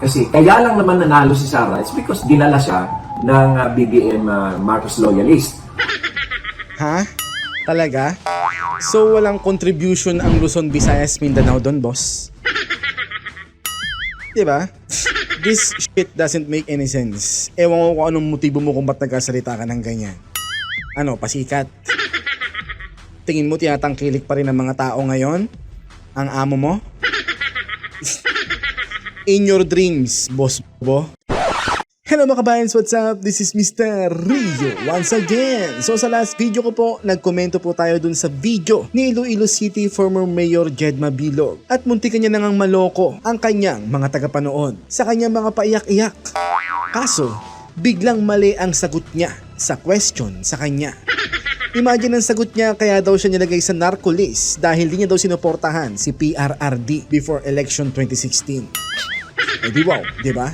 Kasi kaya lang naman nanalo si Sara, it's because dinala siya ng ah, BBM ah, Marcos loyalist. Ha? Talaga? So walang contribution ang Luzon, Visayas, Mindanao doon, boss? Diba? This shit doesn't make any sense. Ewan ko kung anong motibo mo kung ba't nagkasalita ka ng ganyan. Ano, pasikat? Tingin mo tinatangkilik pa rin ng mga tao ngayon? Ang amo mo? In your dreams, boss bo. Hello mga kabayans, what's up? This is Mr. Rio once again. So sa last video ko po, nagkomento po tayo dun sa video ni Iloilo City former Mayor Jedma Bilog at munti kanya nangang maloko ang kanyang mga tagapanood sa kanyang mga paiyak-iyak. Kaso, biglang mali ang sagot niya sa question sa kanya. Imagine ang sagot niya kaya daw siya nilagay sa narco list dahil di niya daw sinuportahan si PRRD before election 2016. Eh di wow, di ba?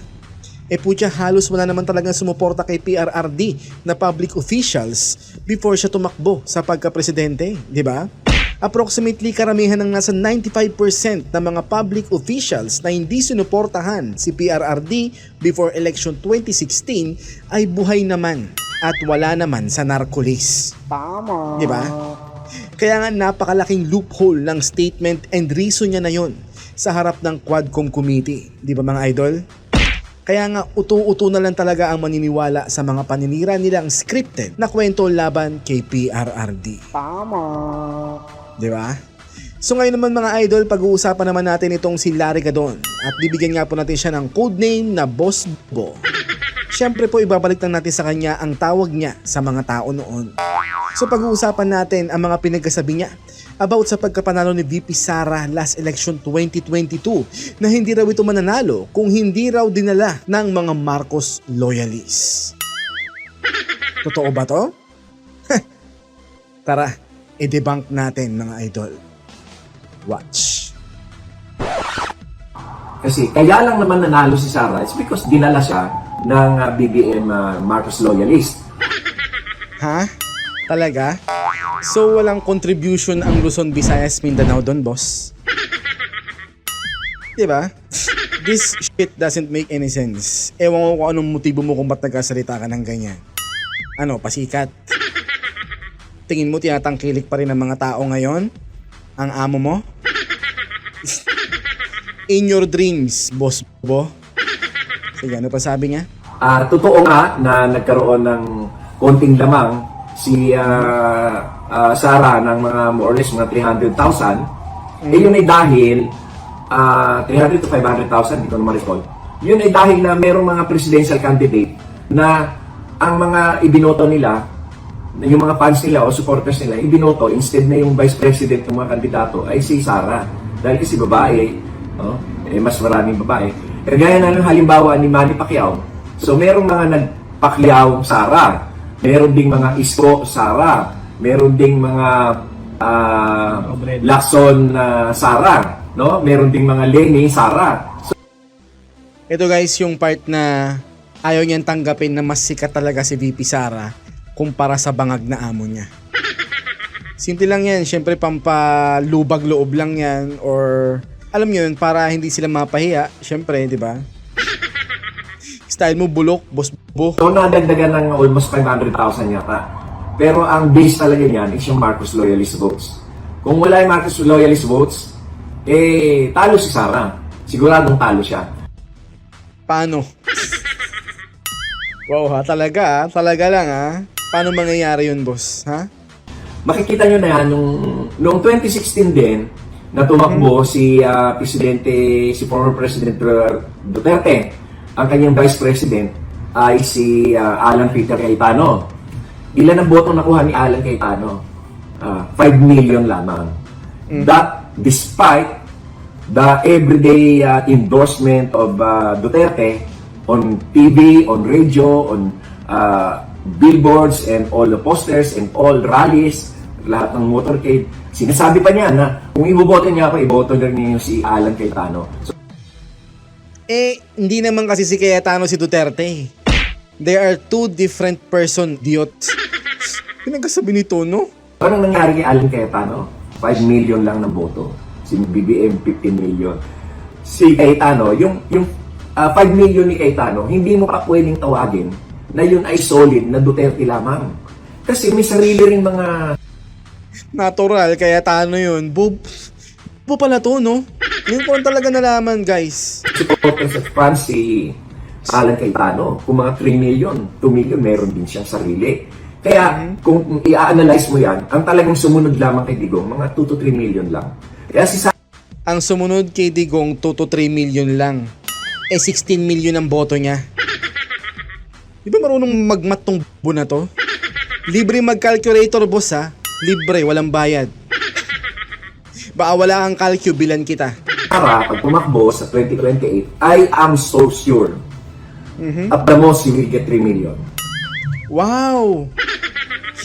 Eh putya halos wala naman talagang sumuporta kay PRRD na public officials before siya tumakbo sa pagka-presidente, di ba? Approximately karamihan ng nasa 95% ng mga public officials na hindi sinuportahan si PRRD before election 2016 ay buhay naman at wala naman sa narcolis. Tama. Di ba? Kaya nga napakalaking loophole ng statement and reason niya na yon sa harap ng Quadcom Committee. Di ba mga idol? Kaya nga uto-uto na lang talaga ang maniniwala sa mga paninira nilang scripted na kwento laban kay PRRD. Tama. Di ba? So ngayon naman mga idol, pag-uusapan naman natin itong si Larry Gadon at bibigyan nga po natin siya ng codename na Boss Bo. Siyempre po ibabalik lang natin sa kanya ang tawag niya sa mga tao noon. So pag-uusapan natin ang mga pinagkasabi niya about sa pagkapanalo ni VP Sara last election 2022 na hindi raw ito mananalo kung hindi raw dinala ng mga Marcos loyalists. Totoo ba to? Tara, i-debunk natin mga idol. Watch. Kasi kaya lang naman nanalo si Sara, it's because dinala siya ng ah, BBM ah, Marcos loyalist. Ha? Talaga? So walang contribution ang Luzon, Visayas, Mindanao doon, boss? Diba? This shit doesn't make any sense. Ewan ko kung anong motibo mo kung ba't nagkasalita ka ng ganyan. Ano, pasikat? Tingin mo tinatangkilik pa rin ng mga tao ngayon? Ang amo mo? In your dreams, boss bo. Sige, ano pa sabi niya? Ah, totoo nga na nagkaroon ng konting lamang si ah, ah, Sara ng mga more or less mga 300,000. Eh yun ay dahil ah, 300 to 500,000, hindi ko na ma-recall. Yun ay dahil na merong mga presidential candidate na ang mga ibinoto nila, yung mga fans nila o supporters nila, ibinoto instead na yung vice president ng mga kandidato ay si Sara. Dahil kasi babae, oh, eh, mas maraming babae. Kagaya na ng halimbawa ni Manny Pacquiao, so merong mga nagpakyaw Sara, meron ding mga Isko Sara, meron ding mga ah, Lacson na Sara, no? Meron ding mga Lenny Sara. Ito guys, yung part na ayaw niyang tanggapin na mas sikat talaga si VP Sara kumpara sa bangag na amo niya. Simple lang yan, syempre pampalubag loob lang yan or alam niyo yun, para hindi sila mapahiya, syempre, di ba? Style mo bulok, boss bo. So nadagdagan ng almost 500,000 yata. Pero ang base talaga niyan is yung Marcos loyalist votes. Kung wala yung Marcos loyalist votes, eh talo si Sara. Siguradong talo siya. Paano? wow ha, talaga ha, talaga lang ha. Paano mangyayari yun boss, ha? Makikita nyo na yan, nung, noong 2016 din, na tumakbo si ah, Presidente, si former President Duterte, ang kanyang Vice President ay si ah, Alan Peter Cayetano. Ilan ang botong nakuha ni Alan Cayetano? Ah, 5 million lamang. That despite the everyday ah, endorsement of ah, Duterte on TV, on radio, on ah, billboards and all the posters and all rallies, lahat ng motorcade. Sinasabi pa niya na kung iboboto niya ako, iboto na niyo si Alan Cayetano. So, Eh, hindi naman kasi si Cayetano si Duterte. They are two different person, diot. Pinagkasabi nito, no? anong nangyari kay Alan Cayetano? 5 million lang ng boto. Si BBM, 15 million. Si Cayetano, yung, yung ah, 5 million ni Cayetano, hindi mo pa pwedeng tawagin na yun ay solid na Duterte lamang. Kasi may sarili ring mga Natural, kaya tano yun. Bob, bo pala to, no? Ko lang talaga nalaman, guys. supporters at fans si Alan Cayetano. Kung mga 3 million, 2 million, meron din siyang sarili. Kaya kung i-analyze mo yan, ang talagang sumunod lamang kay Digong, mga 2 to 3 million lang. Kaya si Ang sumunod kay Digong, 2 to 3 million lang. Eh, 16 million ang boto niya. Di ba marunong magmat tong bu na to? Libre mag-calculator, boss, ha? Libre, walang bayad. Baka wala kang calcu, bilan kita. Sara, pag tumakbo sa 2028, I am so sure at the most he will get 3 million. Wow!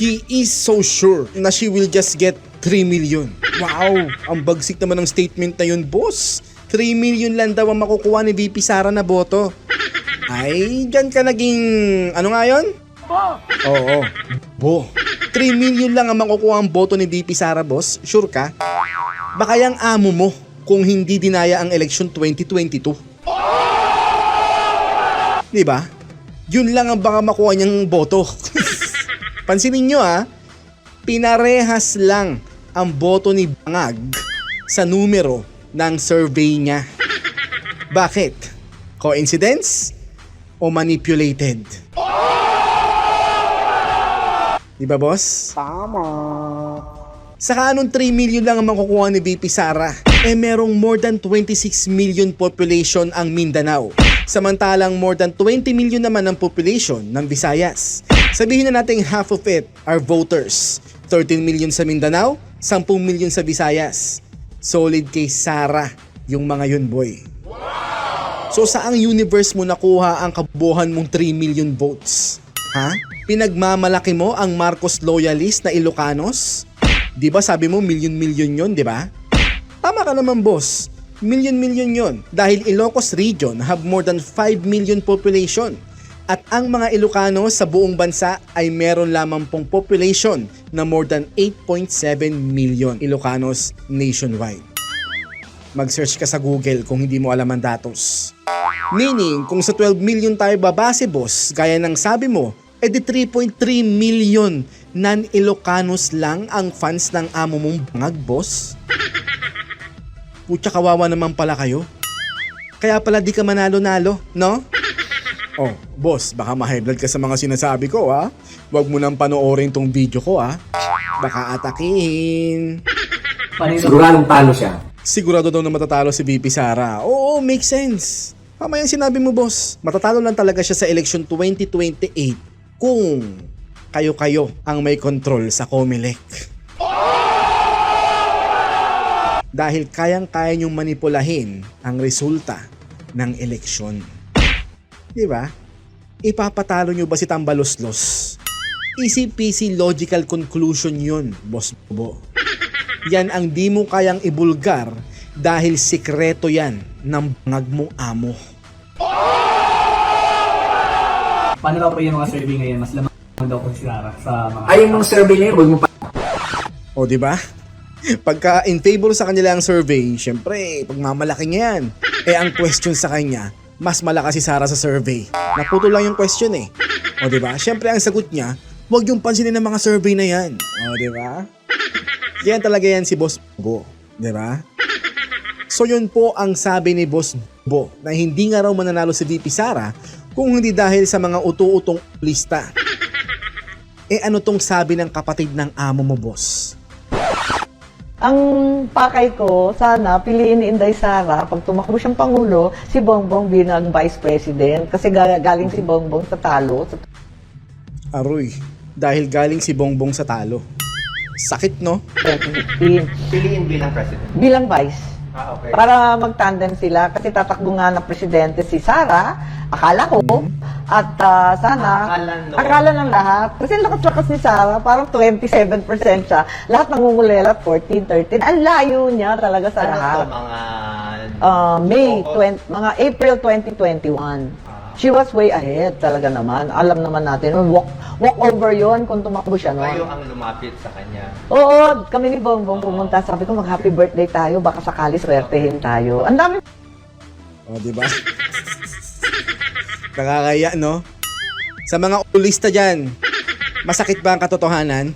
He is so sure na she will just get 3 million. Wow! Ang bagsik naman ng statement na yun, boss. 3 million lang daw ang makukuha ni VP Sara na boto. Ay, dyan ka naging... Ano nga yun? Oo. Bo. 3 million lang ang makukuha ang boto ni VP Sara, boss. Sure ka? Baka yung amo mo kung hindi dinaya ang election 2022. Di ba? Yun lang ang baka makuha niyang boto. Pansinin nyo ah, pinarehas lang ang boto ni Bangag sa numero ng survey niya. Bakit? Coincidence? O manipulated? Di ba boss? Tama. Saka anong 3 million lang ang makukuha ni VP Sara? Eh merong more than 26 million population ang Mindanao. Samantalang more than 20 million naman ang population ng Visayas. Sabihin na natin half of it are voters. 13 million sa Mindanao, 10 million sa Visayas. Solid kay Sara yung mga yun boy. So saang universe mo nakuha ang kabuuhan mong 3 million votes? Ha? Pinagmamalaki mo ang Marcos loyalist na Ilocanos? 'Di ba sabi mo million-million 'yon, 'di ba? Tama ka naman, boss. Million-million 'yon dahil Ilocos region have more than 5 million population. At ang mga Ilocano sa buong bansa ay meron lamang pong population na more than 8.7 million Ilocanos nationwide. Mag-search ka sa Google kung hindi mo alam ang datos. Meaning, kung sa 12 million tayo babase, boss, gaya ng sabi mo, edi 3.3 million non-Ilocanos lang ang fans ng amo mong bangag, boss. Putya kawawa naman pala kayo. Kaya pala di ka manalo-nalo, no? Oh, boss, baka ma-high ka sa mga sinasabi ko, ha? Huwag mo nang panoorin tong video ko, ha? Baka atakihin. Siguradong talo siya. Sigurado daw na matatalo si VP Sara. Oo, makes sense. Tama yung sinabi mo, boss. Matatalo lang talaga siya sa election 2028 kung kayo-kayo ang may control sa Comelec. Dahil kayang-kaya niyong manipulahin ang resulta ng eleksyon. Di ba? Ipapatalo niyo ba si Tambaloslos? Easy-peasy logical conclusion yun, boss Bobo. Yan ang di mo kayang ibulgar dahil sikreto yan ng bangag mong amo. Paano daw po yung mga survey ngayon? Mas lamang daw po si Sarah sa mga... Ay, yung mga survey niya, huwag mo pa O, di ba? Pagka in favor sa kanila ang survey, syempre, pagmamalaki niya yan. Eh, ang question sa kanya, mas malakas si Sarah sa survey. Naputo lang yung question eh. O, di ba? Syempre, ang sagot niya, huwag yung pansinin ng mga survey na yan. O, di ba? Yan talaga yan si Boss Bo. Di ba? So yun po ang sabi ni Boss Bo na hindi nga raw mananalo si VP Sara kung hindi dahil sa mga utu-utong lista. Eh ano tong sabi ng kapatid ng amo mo, boss? Ang pakay ko, sana piliin ni Inday Sara, pag tumakbo siyang Pangulo, si Bongbong bilang Vice President. Kasi ga- galing si Bongbong sa talo. Aroy, dahil galing si Bongbong sa talo. Sakit, no? 2015. Piliin bilang president. Bilang Vice. Ah, okay. Para mag-tandem sila. Kasi tatakbo nga na presidente si Sara, akala ko. At ah, sana, Akala no. akala ng lahat. Kasi lakas-lakas ni Sara, parang 27% siya. Lahat nangungulela, 14, 13. Ang layo niya talaga sa Ano lahat. to, mga... uh, May, Oo. 20, mga April 2021. She was way ahead talaga naman. Alam naman natin, walk, walk over yon kung tumakbo siya Kayo noon. ang lumapit sa kanya. Oo, kami ni Bongbong pumunta. Sabi ko, mag-happy birthday tayo. Baka sakali swertehin tayo. Ang dami O, di ba? Nakakaya, no? Sa mga ulista dyan, masakit ba ang katotohanan?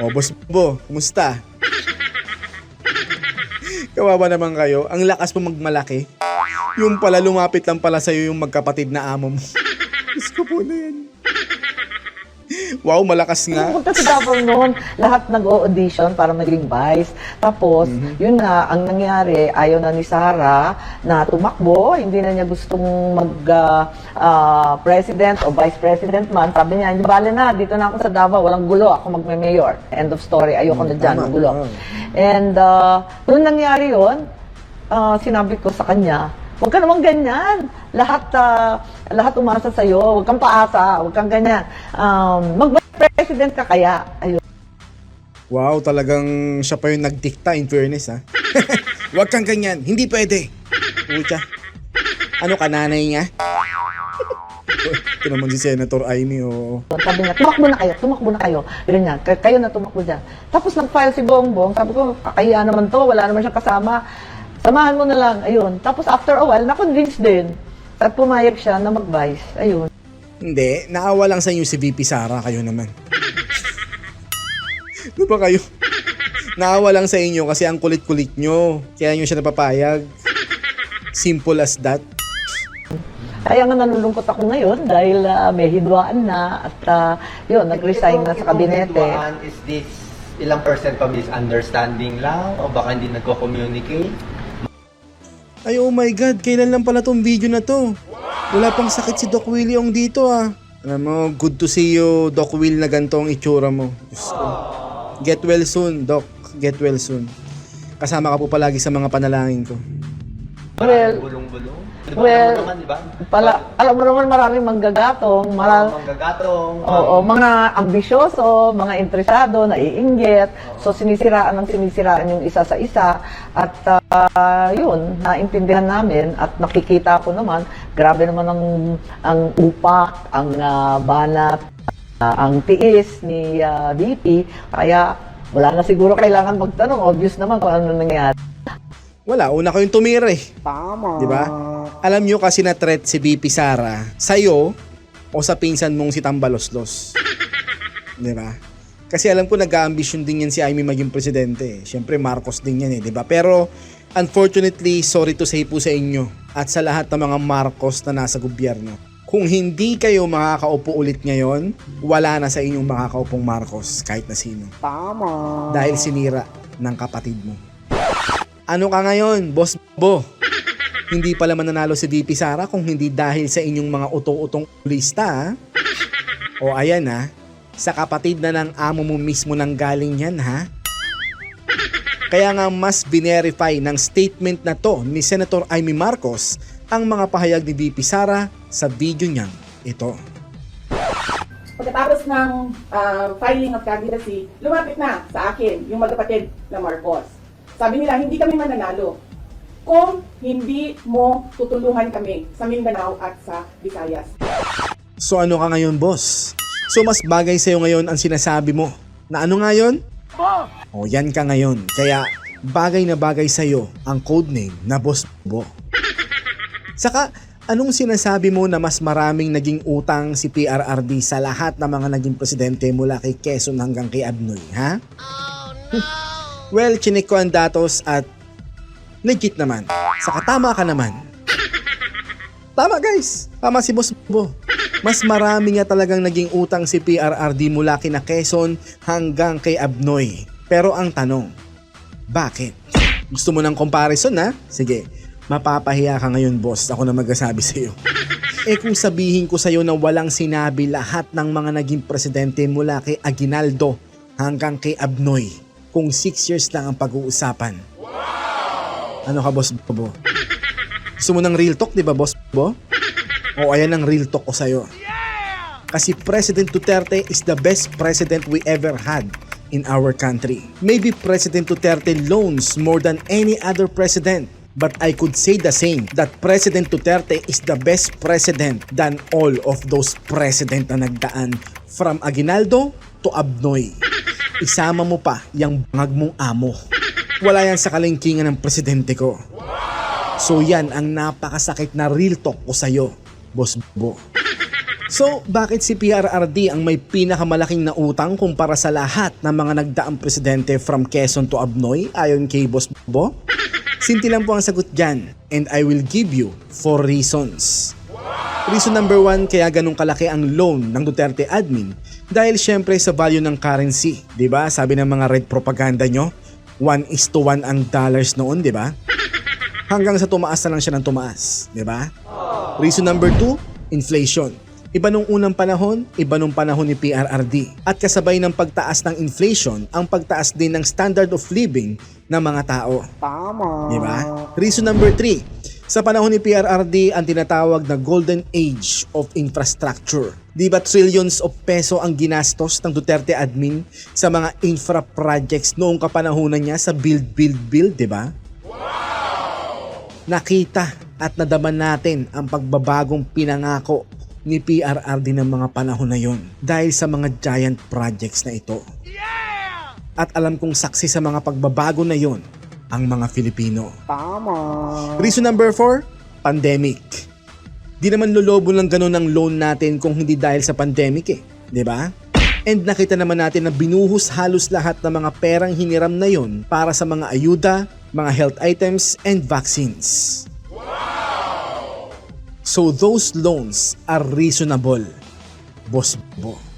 O, boss bo, kumusta? Kawawa naman kayo. Ang lakas mo magmalaki. Yung pala lumapit lang pala sa'yo yung magkapatid na amo mo. Diyos ko po na yan. Wow, malakas nga. Pumunta sa Davao noon, lahat nag-audition para maging vice. Tapos, Mhm. yun na, ang nangyari, ayaw na ni Sara na tumakbo, hindi na niya gustong mag-president o vice president man. Sabi niya, hindi bale na, dito na ako sa Davao, walang gulo, ako magme-mayor. End of story, ayoko na dyan, tama. magulo. Oo. And, uh, nung nangyari yun, ah, sinabi ko sa kanya, huwag ka naman ganyan. Lahat, ah, lahat umasa sa'yo. Huwag kang paasa. Huwag kang ganyan. Um, mag-president ka kaya. Ayun. Wow, talagang siya pa yung nagdikta in fairness ha. Huwag kang ganyan, hindi pwede. Pucha. Ano ka, nanay niya? Ito naman si Senator Amy, oo. Sabi niya, tumakbo na kayo, tumakbo na kayo. Ganyan, kay- kayo na tumakbo dyan. Tapos nag-file si Bongbong. Sabi ko, kakahiya naman to, wala naman siyang kasama. Samahan mo na lang. Ayun. Tapos after a while, na-convince din. At pumayag siya na mag-vice. Ayun. Hindi, naawa lang sa inyo si VP Sara, kayo naman. Ano ba kayo? Naawa lang sa inyo kasi ang kulit-kulit nyo. Kaya nyo siya napapayag. Simple as that. Kaya nga nalulungkot ako ngayon dahil ah, may hidwaan na at ah, yun, nag-resign na sa kabinete. Itong Is this ilang percent pa misunderstanding lang? O baka hindi nagko-communicate? Ay oh my god, kailan lang pala tong video na to? Wala pang sakit si Doc Willie Ong dito ah. Alam mo, good to see you, Doc Will, na ganito ang itsura mo. Ko. Get well soon, Doc. Get well soon. Kasama ka po palagi sa mga panalangin ko. Well, bulong-bulong? Di ba? well, naman, di ba? Pala, alam mo naman maraming manggagatong, maraming Manggagatong. Oo, mga ambisyoso, mga interesado, naiinggit. So, sinisiraan ng sinisiraan yung isa sa isa. At ah, yun, naintindihan namin at nakikita ko naman, grabe naman ang, ang upak, ang ah, banat, ah, ang tiis ni ah, VP. Kaya, wala na siguro kailangan magtanong. Obvious naman kung ano nangyari. Wala, una kayong tumira eh. Tama. Di ba? Alam nyo kasi na threat si BP Sara sa'yo o sa pinsan mong si Tambaloslos. Di ba? Kasi alam ko nag-ambisyon din yan si Amy maging presidente. eh. Siyempre Marcos din yan eh, di ba? Pero unfortunately, sorry to say po sa inyo at sa lahat ng mga Marcos na nasa gobyerno. Kung hindi kayo makakaupo ulit ngayon, wala na sa inyong makakaupong Marcos kahit na sino. Tama. Dahil sinira ng kapatid mo. Ano ka ngayon, Boss Bo? Hindi pala mananalo si VP Sara kung hindi dahil sa inyong mga utong-utong lista. ha? O ayan ha, sa kapatid na ng amo mo mismo nang galing yan ha. Kaya nga mas binerify ng statement na to ni Senator Amy Marcos ang mga pahayag ni VP Sara sa video niyang ito. Pagkatapos ng ah, filing of candidacy, lumapit na sa akin yung magkapatid na Marcos. Sabi nila, hindi kami mananalo kung hindi mo tutulungan kami sa Mindanao at sa Visayas. So ano ka ngayon, boss? So mas bagay sa'yo ngayon ang sinasabi mo. Na ano ngayon? O yan ka ngayon. Kaya bagay na bagay sa'yo ang codename na Boss Bo. Saka, anong sinasabi mo na mas maraming naging utang si PRRD sa lahat ng mga naging presidente mula kay Quezon hanggang kay Abnoy, ha? Well, chinik ko ang datos at legit naman. Saka tama ka naman. Tama guys, tama si Boss Bo. Mas marami nga talagang naging utang si PRRD mula kina Quezon hanggang kay Abnoy. Pero ang tanong, bakit? Gusto mo ng comparison ha? Sige, mapapahiya ka ngayon boss, ako na magsasabi sa iyo. Eh kung sabihin ko sa iyo na walang sinabi lahat ng mga naging presidente mula kay Aguinaldo hanggang kay Abnoy, kung 6 years lang ang pag-uusapan. Ano ka boss Bobo? Gusto mo ng real talk, di ba boss Bobo? O ayan ang real talk ko sa'yo. Kasi President Duterte is the best president we ever had in our country. Maybe President Duterte loans more than any other president. But I could say the same that President Duterte is the best president than all of those president na nagdaan from Aguinaldo to Abnoy. Isama mo pa yung bangag mong amo. Wala yan sa kalingkingan ng presidente ko. So yan ang napakasakit na real talk ko sa'yo, Boss Bo. So, bakit si PRRD ang may pinakamalaking nautang kumpara sa lahat ng mga nagdaang presidente from Quezon to Abnoy ayon kay Boss Bo? Simple lang po ang sagot dyan and I will give you four reasons. Reason number one kaya ganun kalaki ang loan ng Duterte admin dahil syempre sa value ng currency, 'di ba? Sabi ng mga red propaganda nyo, 1 is to 1 ang dollars noon, 'di ba? Hanggang sa tumaas na lang siya ng tumaas, 'di ba? Reason number two, inflation. Iba nung unang panahon, iba nung panahon ni PRRD. At kasabay ng pagtaas ng inflation, ang pagtaas din ng standard of living ng mga tao. Tama. Di ba? Reason number three, sa panahon ni PRRD, ang tinatawag na golden age of infrastructure. Di ba trillions of peso ang ginastos ng Duterte admin sa mga infra projects noong kapanahonan niya sa build, build, build, di ba? nakita at nadaman natin ang pagbabagong pinangako ni PRRD ng mga panahon na yon dahil sa mga giant projects na ito. At alam kong saksi sa mga pagbabago na yon ang mga Filipino. Tama. Reason number four, pandemic. Di naman lolobo lang ganun ang loan natin kung hindi dahil sa pandemic eh. ba? And nakita naman natin na binuhos halos lahat ng mga perang hiniram na yon para sa mga ayuda, mga health items, and vaccines. So those loans are reasonable, Boss Bo.